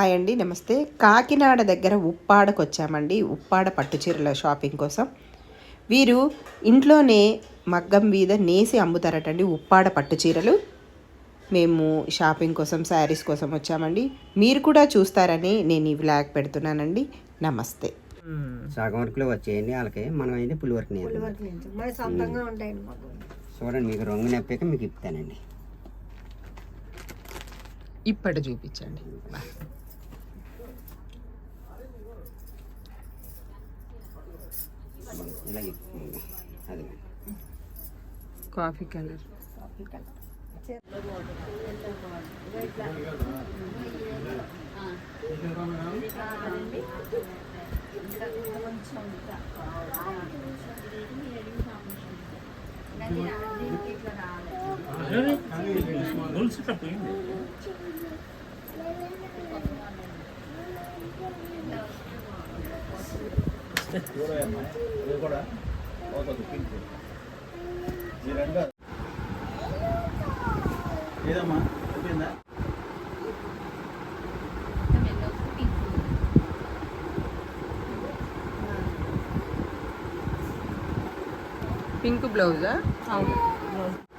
Hi అండి నమస్తే. కాకినాడ దగ్గర ఉప్పాడకు వచ్చామండి ఉప్పాడ పట్టు చీరల షాపింగ్ కోసం. వీరు ఇంట్లోనే మగ్గం మీద నేసి అమ్ముతారటండి ఉప్పాడ పట్టు చీరలు. మేము షాపింగ్ కోసం శారీస్ కోసం వచ్చామండి. మీరు కూడా చూస్తారని నేను ఈ వ్లాగ్ పెడుతున్నానండి. నమస్తే. సగం వరకులో వచ్చేయండి వాళ్ళకి మనం అయితే పులి వరకు చూడండి మీకు రంగు నప్పాక మీకు ఇప్పుతానండి ఇప్పటి చూపించండి. ఇలా ఇప్పుతుంది అది. Coffee colour. ఏదమ్మా చెప్పిందా పింక్ బ్లౌజా? ఏదో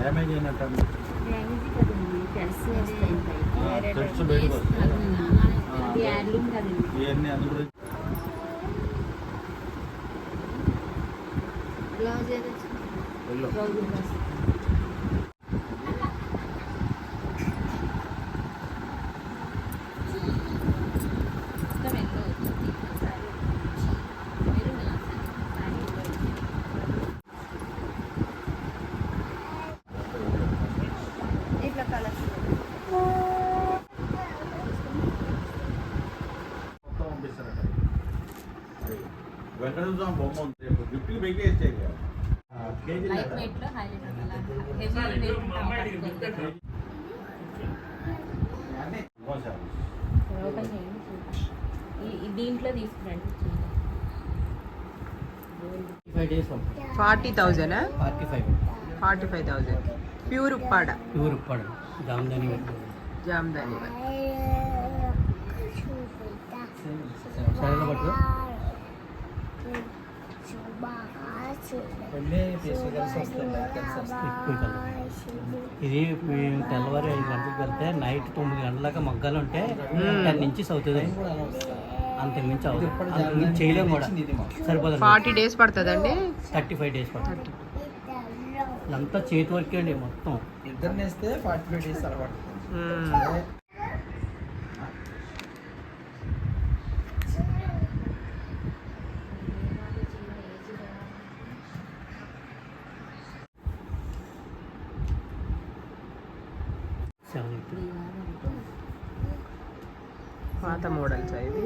డ్యామేజ్ అయినట్టు తెలుసు. ఇవన్నీ ఇట్లా కలర్స్ మొత్తం పంపిస్తారట అది వెంకటేశ్వర స్వామి బొమ్మ ఉంది. రేపు లైట్ లేదా? వెయిట్లో హైలైట్ హెవీ వెయిట్ అన్నీ. ఇవ్వాలి. ఓపెన్ చేయండి చూద్దాం. ఈ- ఈ దీంట్లో తీసుకురండి five days forty thousand forty five forty five thousand pure Uppada pure Uppada Jamdani Jamdani సరేనా పట్టు ఎక్కువ కలర్ ఇది మేము తెల్లవారు ఐదు గంటలకు వెళ్తే నైట్ తొమ్మిది గంటలకు మగ్గాలు ఉంటే టెన్ ఇంచెస్ అవుతుంది అంత మించి అవుతుంది అంత మించి చేయలేము కూడా. సరిపోతుంది ఫార్టీ డేస్ పడుతుందండి? థర్టీ ఫైవ్ డేస్ పడుతుంది. ఇదంతా చేతి వర్క్ అండి మొత్తం. ఇద్దరు నేస్తే ఫార్టీ ఫైవ్ డేస్ అలవాటు. Seven eight. పాత మోడల్స్ ఇవి